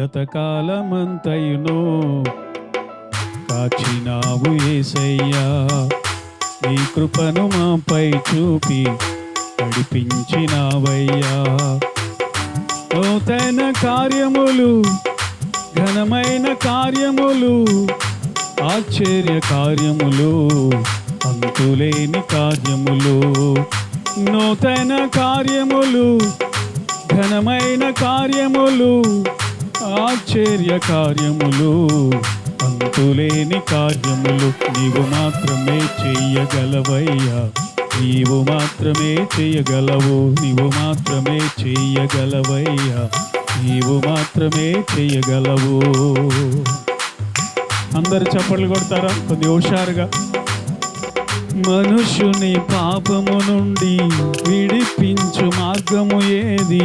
గతకాలమంతయును కాచినావు ఏసయ్యా నీ కృపను మాపై చూపి నడిపించినావయ్యా. నూతన కార్యములు ఘనమైన కార్యములు ఆశ్చర్య కార్యములు అంతులేని కార్యములు. నూతన కార్యములు ఘనమైన కార్యములు ఆశ్చర్య కార్యములు అంతులేని కార్యములు నీవు మాత్రమే చెయ్యగలవయ్యా నీవు మాత్రమే చెయ్యగలవు నీవు మాత్రమే చెయ్యగలవయ్యా నీవు మాత్రమే చెయ్యగలవు అందరు చప్పట్లు కొడతారా? కొద్ది హుషారుగా. మనుషుని పాపము నుండి విడిపించు మార్గము ఏది?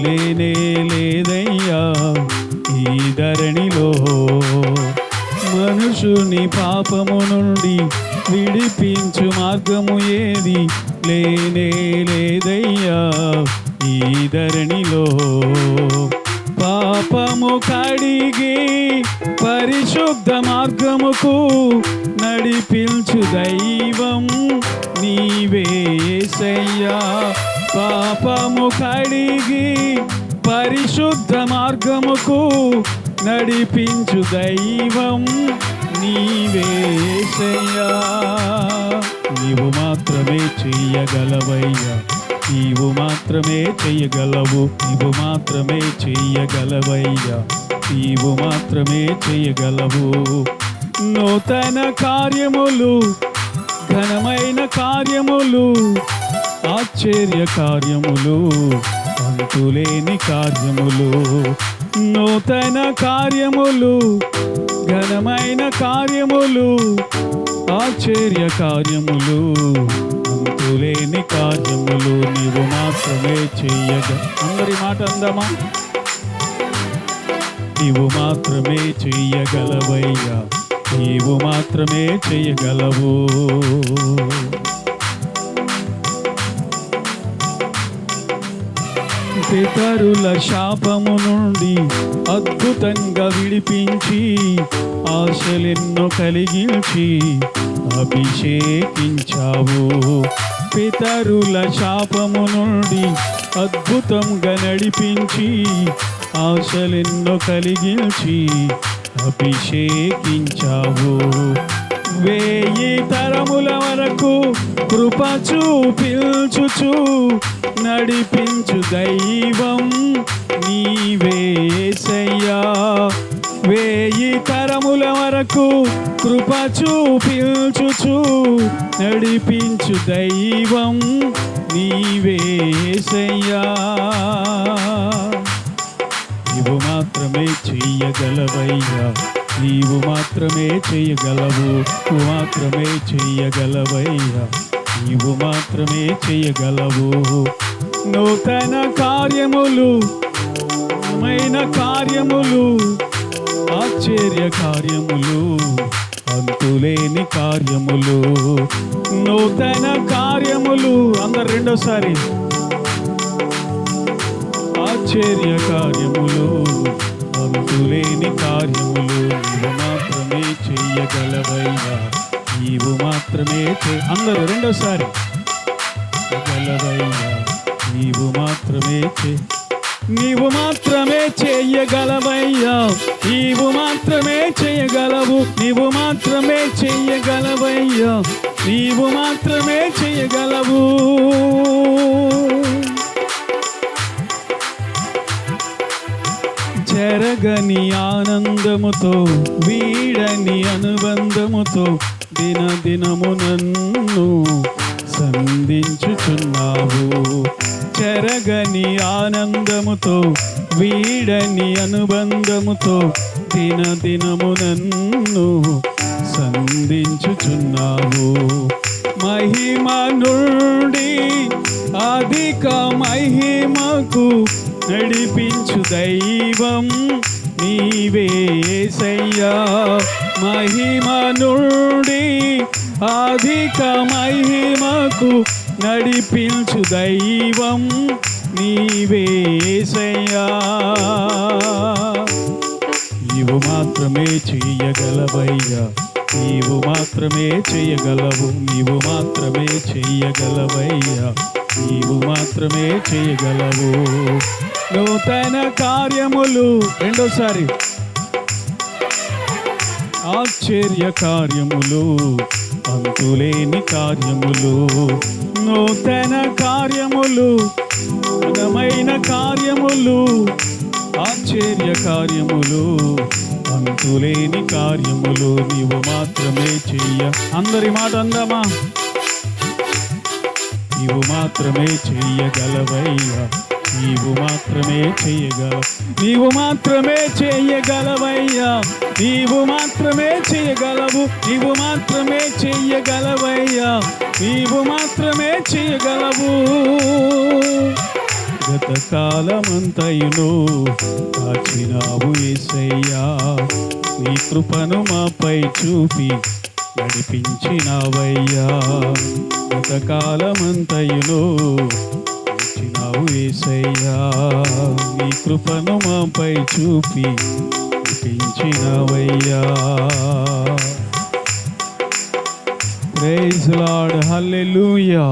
లేనే లేదయ్యా ఈ ధరణిలో. మనుషుని పాపము నుండి విడిపించు మార్గము ఏది? లేనే లేదయ్యా ఈ ధరణిలో. పాపము కడిగి పరిశుద్ధ మార్గముకు నడిపించు దైవం నీవేసయ్యా పాపము కడిగి పరిశుద్ధ మార్గముకు నడిపించు దైవం నీవేసయ్యా నీవు మాత్రమే చెయ్యగలవయ్యా నీవు మాత్రమే చెయ్యగలవు నీవు మాత్రమే చెయ్యగలవయ్యా నీవు మాత్రమే చేయగలవు. నూతన కార్యములు ఘనమైన కార్యములు ఆశ్చర్య కార్యములు అంతులేని కార్యములు. నూతన కార్యములు ఘనమైన కార్యములు ఆశ్చర్య కార్యములు అంతులేని కార్యములు నీవు మాత్రమే చెయ్యగ అందరి మాట అందమా? నీవు మాత్రమే చెయ్యగలవయ్యా. నీవు మాత్రమే చెయ్యగలవు. పితరుల శాపము నుండి అద్భుతంగా విడిపించి ఆశలెన్నో కలిగించి అభిషేకించావు. పితరుల శాపము నుండి అద్భుతంగా నడిపించి ఆశలెన్నో కలిగించి అభిషేకించావు. వేయి తరముల వరకు కృప చూపించుచు నడిపించు దైవం నీవేసయ్యా వేయి తరముల వరకు కృప చూపించుచు నడిపించు దైవం నీవేసయ్యా నీవు మాత్రమే చెయ్యగలవయ్యా. నీవు మాత్రమే చెయ్యగలవు. నువ్వు మాత్రమే చెయ్యగలవయ్యా. నీవు మాత్రమే చెయ్యగలవు. నూతన కార్యములు మైన కార్యములు ఆశ్చర్య కార్యములు అంతులేని కార్యములు నూతన కార్యములు. అందరు రెండోసారి. ఆశ్చర్య కార్యములు అంతులేని కార్యములు నీవు మాత్రమే చెయ్యగలవయ్యా. నీవు మాత్రమే చే- అందరూ రెండోసారి. గలవయ్యా నీవు మాత్రమే చే నీవు మాత్రమే చెయ్యగలవయ్యా. నీవు మాత్రమే చెయ్యగలవు. నీవు మాత్రమే చెయ్యగలవయ్యా. నీవు మాత్రమే చెయ్యగలవు. చెరగని ఆనందముతో వీడని అనుబంధముతో దిన దినము నన్ను సంధించుచున్నావు. చెరగని ఆనందముతో వీడని అనుబంధముతో దిన దినము నన్ను సంధించుచున్నావు. మహిమ నుండి అధిక మహిమకు నడిపించు దైవం నీవేసయ్యా మహిమ నుండి అధిక మహిమకు నడిపించు దైవం నీవేసయ్యా నీవు మాత్రమే చెయ్యగలవయ్యా. నీవు మాత్రమే చెయ్యగలవు. నీవు మాత్రమే చెయ్యగలవయ్యా. నీవు మాత్రమే చేయగలవు నూతన కార్యములు. రెండోసారి. ఆశ్చర్య కార్యములు అంతులేని కార్యములు నూతన కార్యములు అందమైన కార్యములు ఆశ్చర్య కార్యములు అంతులేని కార్యములు నీవు మాత్రమే చెయ్య అందరి మాట అందమా? నీవు మాత్రమే చెయ్యగలవయ్యా నీవు మాత్రమే చెయ్యగల నీవు మాత్రమే చెయ్యగలవయ్యా నీవు మాత్రమే చెయ్యగలవు నీవు మాత్రమే చెయ్యగలవయ్యా నీవు మాత్రమే చెయ్యగలవు గత కాలమంతయును కాచినావు ఏసయ్యా. నీ కృపను మాపై చూపి నడిపించినావయ్యా. గత కాలమంతయును ఏసయ్యా నీ కృపను మాపై చూపి పెంచినవయ్యా ప్రైజ్ లాడ్ హల్లెలూయా